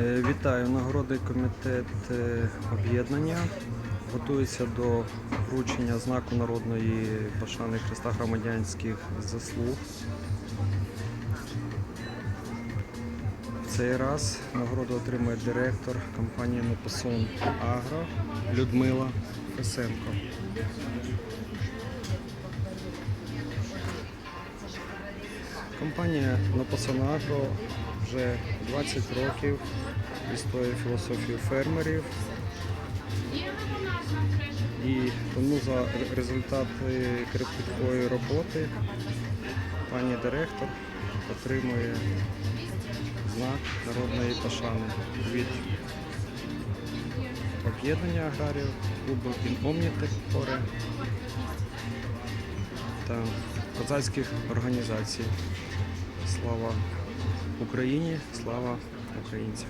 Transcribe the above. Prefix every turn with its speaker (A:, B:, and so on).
A: Е, Вітаю, нагородний комітет е, об'єднання готується до вручення знаку народної пошани Христа громадянських заслуг. В цей раз нагороду отримує директор компанії Непосон Агро Людмила Фесенко. Компанія Напосон Агро вже 20 років відстоює філософію фермерів. І тому за результати кропіткої роботи пані директор отримує знак народної пошани від об'єднання аграріїв, клубу Іномнітекоре та козацьких організацій. Слава Україні, слава українцям.